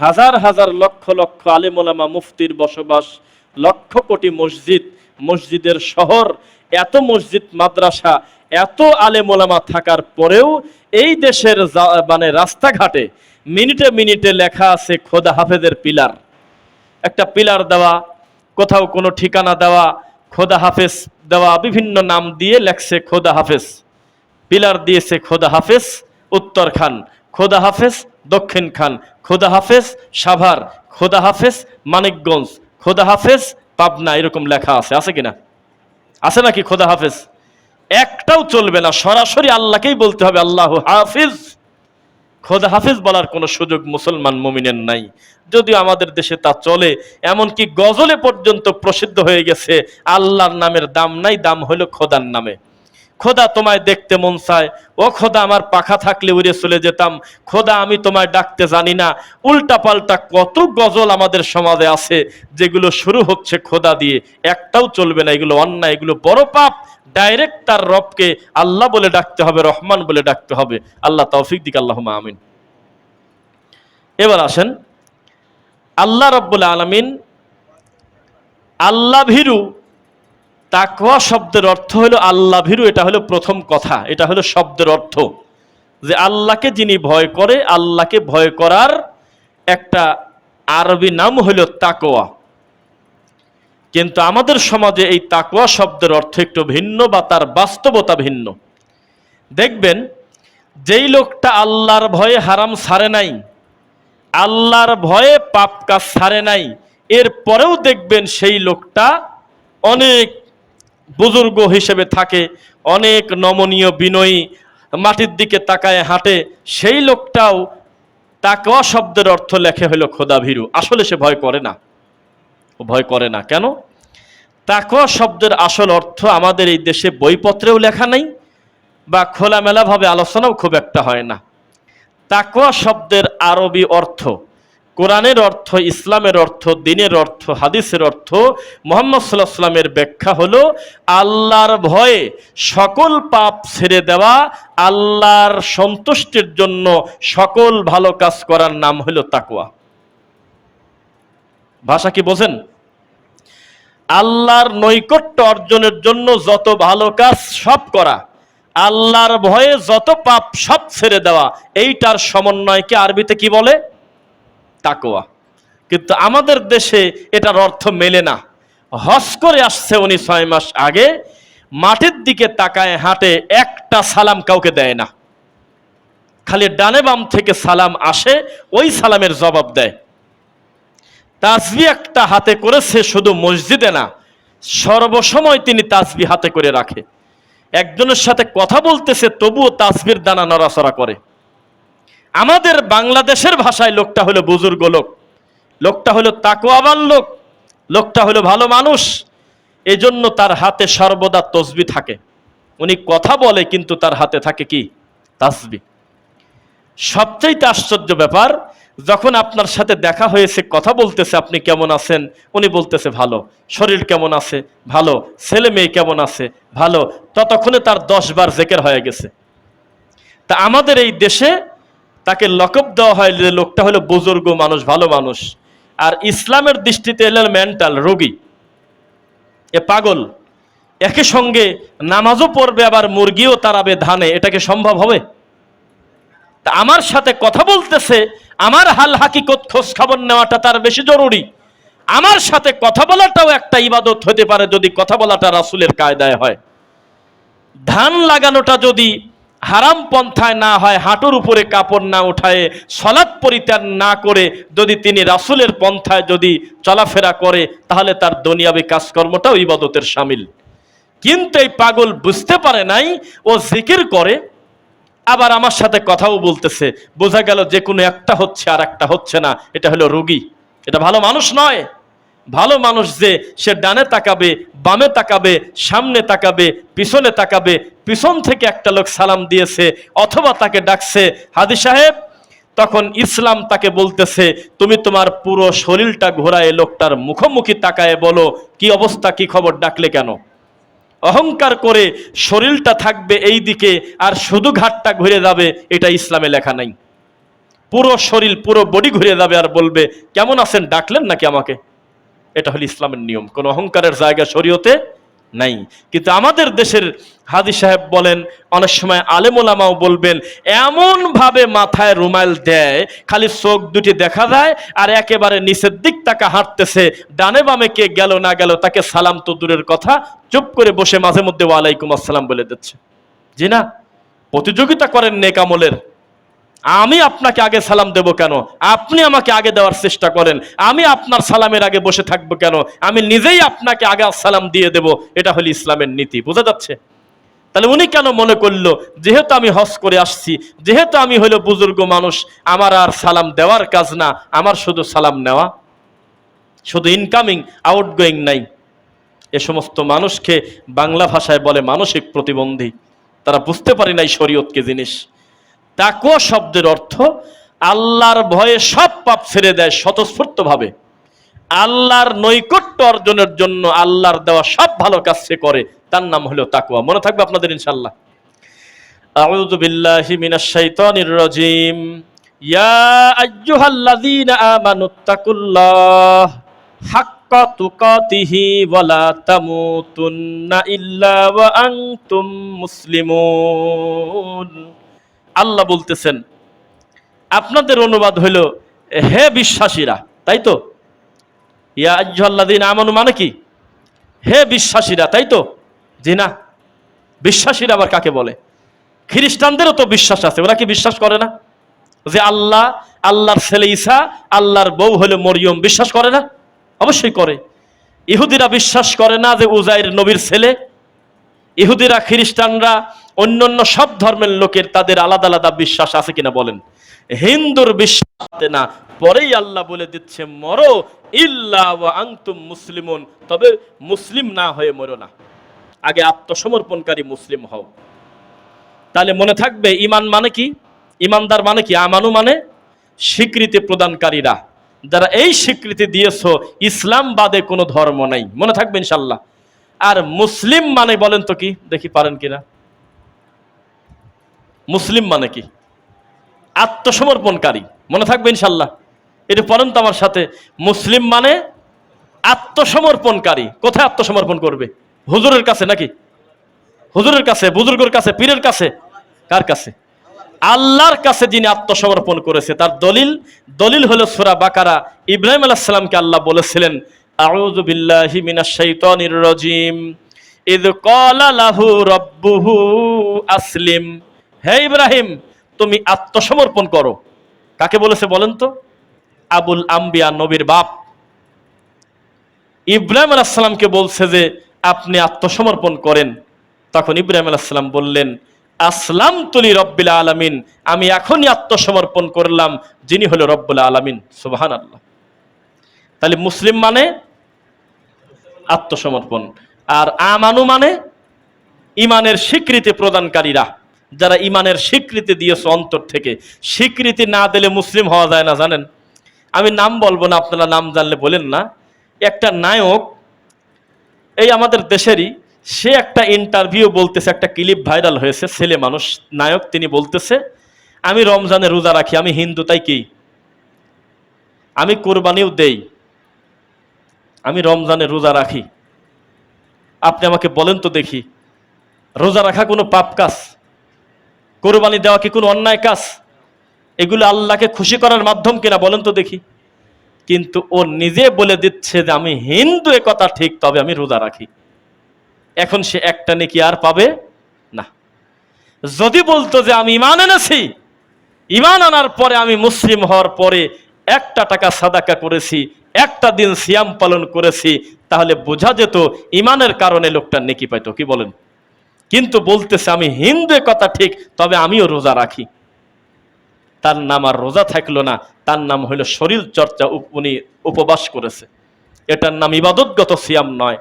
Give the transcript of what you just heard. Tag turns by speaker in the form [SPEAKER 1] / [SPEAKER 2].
[SPEAKER 1] হাজার হাজার লক্ষ লক্ষ আলেমোলামা মুফতির বসবাস, লক্ষ কোটি মসজিদ, মসজিদের শহর, এত মসজিদ, মাদ্রাসা, এত আলেমোলামা থাকার পরেও এই দেশের মানে রাস্তাঘাটে মিনিটে মিনিটে লেখা আছে খোদা হাফেজের পিলার। একটা পিলার দেওয়া, কোথাও কোনো ঠিকানা দেওয়া, খোদা হাফেজ দেওয়া, বিভিন্ন নাম দিয়ে লেখছে খোদা হাফেজ। পিলার দিয়েছে খোদা হাফেজ উত্তর খান খোদা হাফেজ দক্ষিণ খান। খোদা হাফেজ, সাভার। খোদা হাফেজ, মানিকগঞ্জ। খোদা হাফেজ, পাবনা, এরকম লেখা আছে। আছে কিনা? আছে নাকি খোদা হাফেজ? একটাও চলবে না। সরাসরি আল্লাহকেই বলতে হবে, আল্লাহ হাফিজ। খোদা হাফিজ বলার কোনো সুযোগ মুসলমান মুমিনের নাই। যদিও আমাদের দেশে তা চলে, এমনকি গজলে পর্যন্ত প্রসিদ্ধ হয়ে গেছে, আল্লাহর নামের দাম নাই, দাম হলো খোদার নামে। খোদা তোমায় দেখতে মন চায়। ও খোদা, আমার পাখা থাকলে উড়ে চলে যেতাম। খোদা, আমি তোমায় ডাকতে জানি না। উল্টা পাল্টা কত গজল আমাদের সমাজে আছে, যেগুলো শুরু হচ্ছে খোদা দিয়ে। একটাও চলবে না, এগুলো অন্যায়, এগুলো বড় পাপ। ডাইরেক্ট তার রবকে আল্লাহ বলে ডাকতে হবে, রহমান বলে ডাকতে হবে। আল্লাহ তৌফিক দিক আল্লাহ আমিন। এবার আসেন, আল্লাহ রব্বুল আলমিন আল্লাহ ভীরু তাকওয়া শব্দের অর্থ হলো আল্লাহ ভীরু, এটা হলো প্রথম কথা, এটা হলো শব্দের অর্থ। যে আল্লাহকে যিনি ভয় করে, আল্লাহকে ভয় করার একটা আরবি নাম হলো তাকোয়া কিন্তু আমাদের সমাজে এই তাকোয়া শব্দের অর্থ একটু ভিন্ন বা তার বাস্তবতা ভিন্ন। দেখবেন, যেই লোকটা আল্লাহর ভয়ে হারাম ছাড়ে নাই, আল্লাহর ভয়ে পাপ কাজ ছাড়ে নাই এর পরেও দেখবেন সেই লোকটা অনেক বুজুর্গ হিসেবে থাকে, অনেক নমনীয় বিনয়ী মাটির দিকে তাকায় হাঁটে, সেই লোকটাও তাকওয়া শব্দের অর্থ লেখে হলো খোদা ভীরু। আসলে সে ভয় করে না। ভয় করে না। কেন? তাকওয়া শব্দের আসল অর্থ আমাদের এই দেশে বইপত্রেও লেখা নাই বা খোলামেলাভাবে আলোচনাও খুব একটা হয় না। তাকওয়া শব্দের আরবি অর্থ কোরআনের অর্থ, ইসলামের অর্থ, দিনের অর্থ, হাদিসের অর্থ মোহাম্মদ সাল্লাহ সাল্লামের ব্যাখ্যা হলো আল্লাহর ভয়ে সকল পাপ ছেড়ে দেওয়া, আল্লাহর সন্তুষ্টির জন্য সকল ভালো কাজ করার নাম হলো তাকওয়া। ভাষা কি বোঝেন? আল্লাহর নৈকট্য অর্জনের জন্য যত ভালো কাজ সব করা, আল্লাহর ভয়ে যত পাপ সব ছেড়ে দেওয়া, এইটার সমন্বয়কে আরবিতে কি বলে? তাকোয়া কিন্তু আমাদের দেশে এটার অর্থ মেলে না। হস করে আসছে উনি ছয় মাস আগে, মাটির দিকে তাকায় হাঁটে একটা সালাম কাউকে দেয় না। খালি ডানে বাম থেকে সালাম আসে, ওই সালামের জবাব দেয়। তাসবি একটা হাতে করেছে শুধু মসজিদে না, সর্বসময় তিনি তাসবি হাতে করে রাখে। একজনের সাথে কথা বলতেছে, তবুও তাসবির দানা নড়াচড়া করে। আমাদের বাংলাদেশের ভাষায় লোকটা হলো বুজুর্গ লোক। লোকটা হলো তাকওয়াবান লোক। লোকটা হলো ভালো মানুষ। এজন্য তার হাতে সর্বদা তসবি থাকে। উনি কথা বলে, কিন্তু তার হাতে থাকে কি? তাসবি। সবচাইতে আশ্চর্য ব্যাপার, যখন আপনার সাথে দেখা হয়েছে, কথা বলতেছে, আপনি কেমন আছেন? উনি বলতেছে, ভালো। শরীর কেমন আছে? ভালো। ছেলে মেয়ে কেমন আছে? ভালো। ততক্ষণে তার দশ বার জেকের হয়ে গেছে। তা আমাদের এই দেশে তাকে লকব দেওয়া হয় যে লোকটা হলো বুজুর্গ মানুষ, ভালো মানুষ। আর ইসলামের দৃষ্টিতে এলেন মেন্টাল রোগী। এ পাগল। একই সঙ্গে নামাজও পড়বে, আবার মুরগিও তারাবে ধানে। এটাকে সম্ভব হবে? তা আমার সাথে কথা বলতেছে, আমার হাল হাকিকত খোঁজ খবর নেওয়াটা তার বেশি জরুরি। আমার সাথে কথা বলাটাও একটা ইবাদত হতে পারে যদি কথা বলাটা রাসুলের কায়দায় হয়। ধান লাগানোটা যদি হারাম পন্থায় না হয়, হাঁটুর উপরে কাপড় না উঠায় সলাৎ পরিত্যাগ না করে যদি তিনি রাসুলের পন্থায় যদি চলাফেরা করে, তাহলে তার দুনিয়াবী কাজকর্মটাও ইবাদতের সামিল। কিন্তু এই পাগল বুঝতে পারে নাই, ও জিকির করে, আবার আমার সাথে কথাও বলতেছে। বোঝা গেল যে কোনো একটা হচ্ছে আর একটা হচ্ছে না, এটা হলো রোগী। এটা ভালো মানুষ নয়। ভালো মানুষ যে সে ডানে তাকাবে, বামে তাকাবে, সামনে তাকাবে, পিছনে তাকাবে, পিছন থেকে একটা লোক সালাম দিয়েছে অথবা তাকে ডাকছে, হাদি সাহেব, তখন ইসলাম তাকে বলতেছে, তুমি তোমার পুরো শরীরটা ঘোরায় লোকটার মুখোমুখি তাকায় বলো, কি অবস্থা, কি খবর, ডাকলে কেন? অহংকার করে শরীরটা থাকবে এই দিকে আর শুধু ঘাটটা ঘুরে যাবে, এটা ইসলামে লেখা নাই। পুরো শরীর, পুরো বডি ঘুরে যাবে আর বলবে, কেমন আছেন, ডাকলেন নাকি আমাকে? এটা হলো ইসলামের নিয়ম। কোনো অহংকারের জায়গা শরীয়তে নাই। কিন্তু আমাদের দেশের হাদি সাহেব বলেন, অনেক সময় আলেমোলামাও বলবেন এমন ভাবে মাথায় রুমাইল দেয়, খালি চোখ দুটি দেখা যায়, আর একেবারে নিচের দিক তাকে হাঁটতেছে, ডানে বামে কে গেল না গেল, তাকে সালাম তো দূরের কথা, চুপ করে বসে মাঝে মধ্যে ওয়ালাইকুম আসসালাম বলে দিচ্ছে। জি না, প্রতিযোগিতা করেন নেকামলের আমি আপনাকে আগে সালাম দেব কেন? আপনি আমাকে আগে দেওয়ার চেষ্টা করেন। আমি আপনার সালামের আগে বসে থাকব কেন? আমি নিজেই আপনাকে আগে সালাম দিয়ে দেব। এটা হলো ইসলামের নীতি। বোঝা যাচ্ছে? তাহলে উনি কেন মনে করল, যেহেতু আমি হজ করে আসছি, যেহেতু আমি হলো বুজুর্গ মানুষ, আমার আর সালাম দেওয়ার কাজ না, আমার শুধু সালাম নেওয়া। শুধু ইনকামিং আউটগোয়িং নাই। এ সমস্ত মানুষকে বাংলা ভাষায় বলে মানসিক প্রতিবন্ধী। তারা বুঝতে পারে নাই শরীয়তকে জিনিস। তাকুয়া শব্দের অর্থ আল্লাহর ভয়ে সব পাপ ছেড়ে দেয় স্বতঃস্ফূর্তভাবে। আল্লাহর নৈকট্য অর্জনের জন্য আল্লাহর দেওয়া সব ভালো কাজ সে করে, তার নাম হলো তাকুয়া মনে থাকবে আপনাদের ইনশাল্লাহ আউযু ইয়া ইল্লা ওয়া মুসলিমুন। আল্লাহ বলতেছেন, আপনাদের অনুবাদ হইল হে বিশ্বাসীরা, তাই তো? ইয়া আজ্লাদিন আমানু মানে কি? হে বিশ্বাসীরা, তাই তো? জি না। বিশ্বাসীরা আবার কাকে বলে? খ্রিস্টানদেরও তো বিশ্বাস আছে, ওরা কি বিশ্বাস করে না? যে আল্লাহ, আল্লাহর ছেলে ঈসা, আল্লাহর বউ হলো মরিয়ম, বিশ্বাস করে না? অবশ্যই করে। ইহুদিরা বিশ্বাস করে না যে উজাইর নবীর ছেলে। ইহুদিরা, খ্রিস্টানরা অন্যান্য সব ধর্মের লোকের তাদের আলাদা আলাদা বিশ্বাস আছে কিনা বলেন? হিন্দুর বিশ্বাস না? পরেই আল্লাহ বলে দিচ্ছে, মরো, ইল্লা মুসলিমুন। তবে মুসলিম না হয়ে মরো না। আগে আত্মসমর্পণকারী মুসলিম হও। তাহলে মনে থাকবে, ইমান মানে কি? ইমানদার মানে কি? আমানু মানে স্বীকৃতি প্রদানকারীরা। যারা এই স্বীকৃতি দিয়েছ, ইসলাম বাদে কোনো ধর্ম নাই। মনে থাকবে ইনশাল্লাহ আর মুসলিম মানে বলেন তো কি? দেখি পারেন কিনা। মুসলিম মানে কি? আত্মসমর্পণকারী। মনে থাকবে ইনশাল্লাহ? এটা পড়েন তো আমার সাথে। মুসলিম মানে আত্মসমর্পণকারী। কোথায় আত্মসমর্পণ করবে? হুজুরের কাছে নাকি? হুজুরের কাছে, বুজুর্গের কাছে, পীরের কাছে? কার কাছে? আল্লাহর কাছে যিনি আত্মসমর্পণ করেছে, তার দলিল দলিল হলো সুরা বাকারা। ইব্রাহিম আলাইহিস সালামকে আল্লাহ বলেছিলেন, আউযু বিল্লাহি মিনাশ শাইতানির রাজিম। ইদ ক্বালা লাহু রাব্বুহু আসলিম। হে ইব্রাহিম, তুমি আত্মসমর্পণ করো। কাকে বলেছে বলেন তো? আবুল আম্বিয়া নবীর বাপ। ইব্রাহিম আলাইসাল্লামকে বলছে যে, আপনি আত্মসমর্পণ করেন। তখন ইব্রাহিম আলাইসাল্লাম বললেন আসলাম তুলি রব্বিল আলামিন। আমি এখনই আত্মসমর্পণ করলাম, যিনি হলো রব্বুল আলামিন। সুবাহান আল্লাহ তাহলে মুসলিম মানে আত্মসমর্পণ। আর আমানু মানে ইমানের স্বীকৃতি প্রদানকারীরা। যারা ইমানের স্বীকৃতি দিয়েছে অন্তর থেকে, স্বীকৃতি না দিলে মুসলিম হওয়া যায় না, জানেন? আমি নাম বলব না, আপনারা নাম জানলে বলেন না। একটা নায়ক, এই আমাদের দেশেরই, সে একটা ইন্টারভিউ বলতেছে, একটা ক্লিপ ভাইরাল হয়েছে, ছেলে মানুষ, নায়ক, তিনি বলতেছে, আমি রমজানে রোজা রাখি, আমি হিন্দু, তাই কি? আমি কোরবানিও দেই, আমি রমজানে রোজা রাখি। আপনি আমাকে বলেন তো দেখি, রোজা রাখা কোনো পাপ কাজ? কোরবানি দেওয়া কি কোনো অন্যায় কাজ? এগুলো আল্লাহকে খুশি করার মাধ্যম কিনা বলেন তো দেখি। কিন্তু ও নিজে বলে দিচ্ছে যে আমি হিন্দু, এ কথা ঠিক, তবে আমি রোজা রাখি। এখন সে একটা নেকি আর পাবে? না। যদি বলতো যে আমি ইমান এনেছি ইমান আনার পরে আমি মুসলিম হওয়ার পরে একটা টাকা সাদাকা করেছি, একটা দিন সিয়াম পালন করেছি, তাহলে বোঝা যেত ইমানের কারণে লোকটা নেকি পাইতো, কি বলেন? কিন্তু বলতেছে, আমি হিন্দু কথা ঠিক, তবে আমিও রোজা রাখি। তার নাম আর রোজা থাকল না, তার নাম হইল শরীর চর্চা উনি উপবাস করেছে। এটার নাম ইবাদতগত সিয়াম নয়।